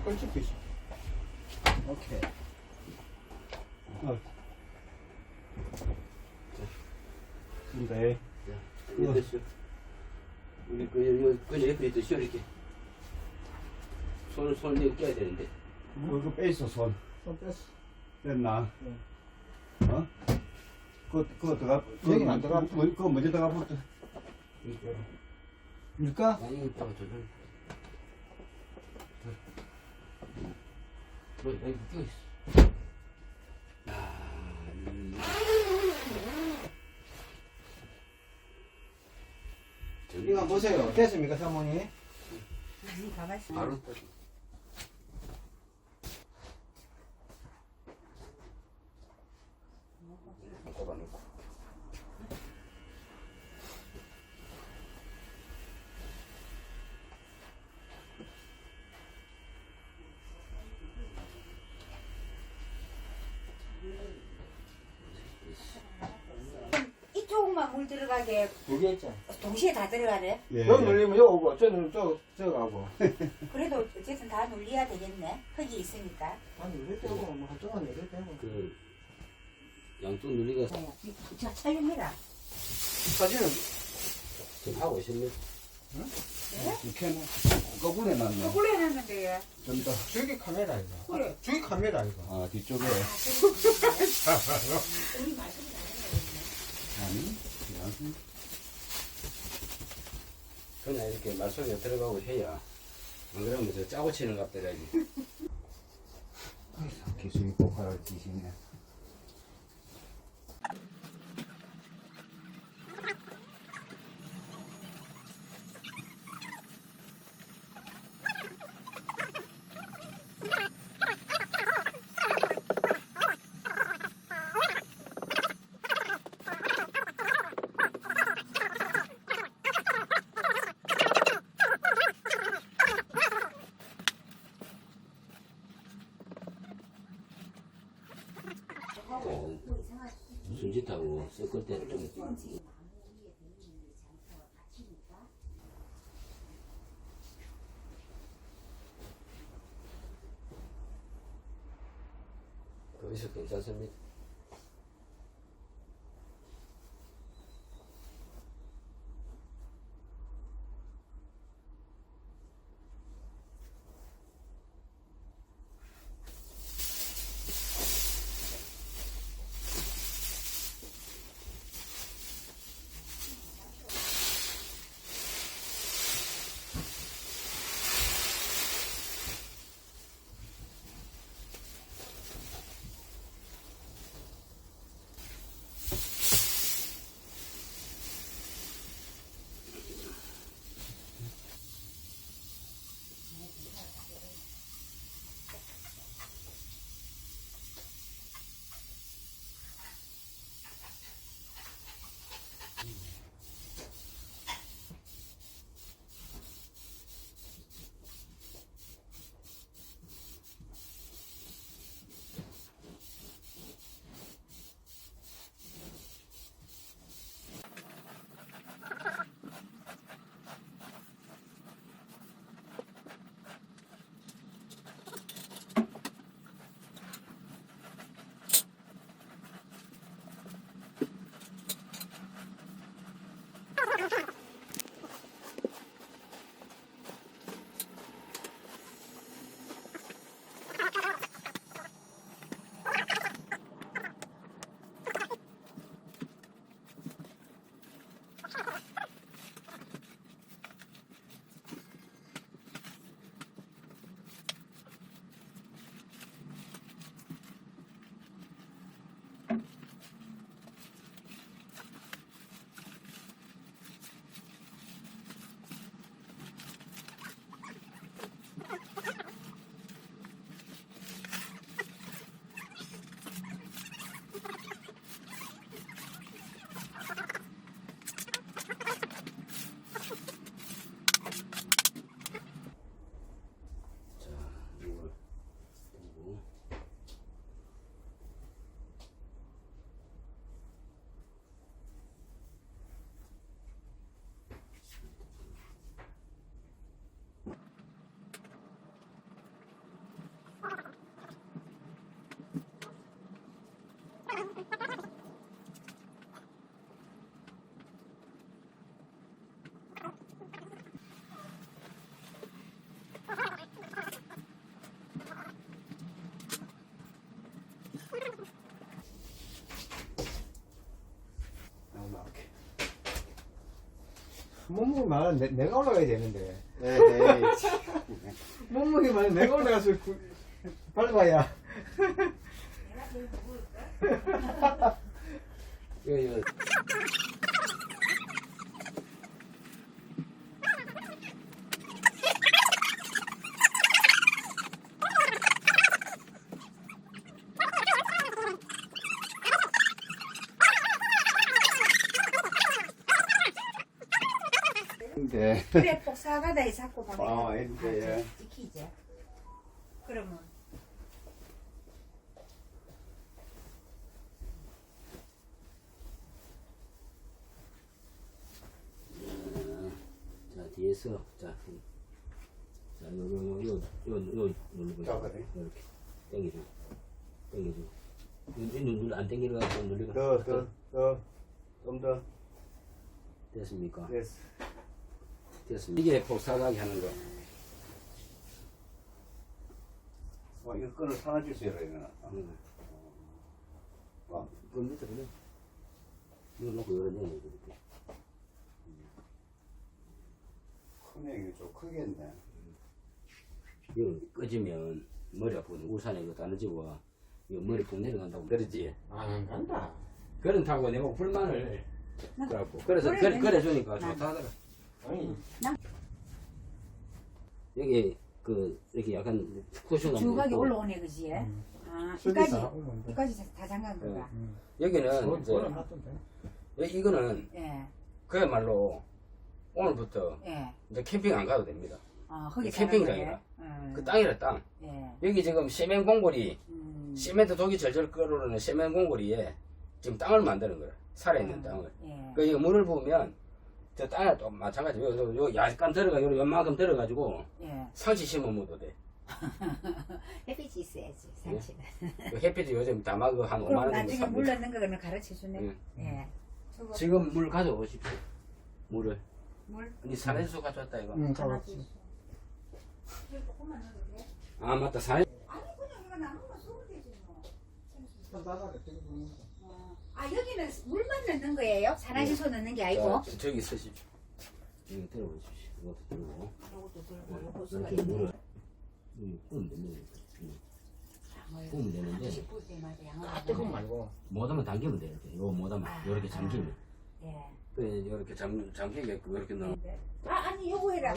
사건 찍히시. 오케이. 어. 근데 이거 됐어. 우리 그 이거 옆에 있듯이 이렇게 손을 손을 내고 깨야 되는데. 그거 빼있어 손. 손 뺐어. 됐나? 네. 어? 그거 그거 들어가. 여기 안 들어가. 뭐, 그거 먼저 들어가. 이거 밀까? 아니 봐봐 저 좀. 저 여기 끼고 있어. 아, 음. 저기 이거 보세요. 됐습니까, 사모님? 아니 가만 있어. 바로 물 들어가게 두개 있잖아. 동시에 다 들어가네. 예. 여기 눌리면 여 오고, 저 눌리면 저, 저 가고. 그래도 어쨌든 다 눌려야 되겠네. 흙이 있으니까. 한 눌릴 때고, 뭐, 한쪽은 눌릴 때고. 그 양쪽 누리가 자 촬영해라. 사진은 지금 하고 있습니다. 이렇게는 거꾸로 해놨네. 거꾸로 해놨는데. 좀 더. 저기 카메라 이거. 그래. 저기 카메라 이거. 아, 뒤쪽에. 우리 말씀이 아니, 그냥. 이렇게 말속에 들어가고 해야 안 그러면 저 짜고 치는 갑들야지 기술이 고칼을 지시네. 무슨 짓 하고 섞을 때좀 거기서 괜찮습니다. 몸무게 많은 내, 내가 올라가야 되는데. 에이, 몸무게 많은 내가 올라가서 구, 밟아야. 이거, 이거. 네. 그래 폭사가다에 자꾸 보면 아, 이렇게, 예. 찍히지. 그러면 자, 뒤에서, 자, 자, 요, 요, 요, 요, 요, 요, 누르고. 자, 그래. 이렇게. 당겨줘. 당겨줘. 눈, 눈, 눈, 안 당기려고 눌리고. 더, 더, 더. 좀 더. 됐습니까? 됐어. 됐습니다. 이게 복사하게 하는 거. 어, 이거 끈을 사라질 수 있어야 되나? 응. 와, 그 밑에 그래. 이거 놓고 열어내야 돼, 이렇게. 크네, 이게 좀 크겠네. 이거 꺼지면 머리 아프거든. 우산에 이거 다느지고 이거 머리 푹 내려간다고 그러지. 안 간다. 그런다고 내가 불만을 그래갖고 그래서 그래, 그래, 주니까 난- 좋다 하더라. 아니, 여기 그 이렇게 약간 쿠션 주각이 올라오네 그지? 음. 아 저기서 이까지 오면 돼. 이까지 다 잠간 거가. 음. 여기는 이제. 여- 이거는 예, 그야말로 오늘부터 예. 이제 캠핑 안 가도 됩니다. 아 거기 캠핑장이라. 음. 그 땅이라 땅. 예. 여기 지금 시멘 공고리 음. 시멘트 독이 절절 끓어오르는 시멘 공고리에 지금 땅을 만드는 거야. 살아있는 음. 땅을. 예. 그 이거 물을 부으면 저 땅에 또 마찬가지. 요, 요, 요 약간 들어가, 요, 요만큼 들어가지고 예. 상치 심어줘도 돼. 햇빛이 있어야지 상치는. 그 햇빛이 요즘 다마그 한 5만 그럼 원 정도 나중에 삽니다. 물 넣는 거 그러면 가르쳐 주네. 응. 예. 저거 지금 물 가져오십시오. 물을. 물 니 산에서 가져왔다 이거. 응, 하나 가봤지. 주세요. 이거 조금만 넣어도 돼? 아 맞다 산. 아니 그냥 이거 남은 거 쏘면 되지 뭐. 나가래, 되게 보는 거. 어. 아 여기는 물만 넣는 거예요? 산화질소 넣는 게 아니고? 자, 저기 서십시오. 여기 들어보십시오. 이것도 들고. 요것도 들고 네, 요거 수가 이렇게 물을. 있네. 음, 뿌면 됩니다. 음, 양을 뿌면 되는데 다시 뿌릴 때마다 양을 아, 뜨거운 넣어야 말고. 못하면 당기면 돼 이렇게. 요거 못하면 아, 요렇게 잠기면. 돼. 예. 그 이렇게 잠 잠기게끔 이렇게 넣어. 아 아니 요거 해라.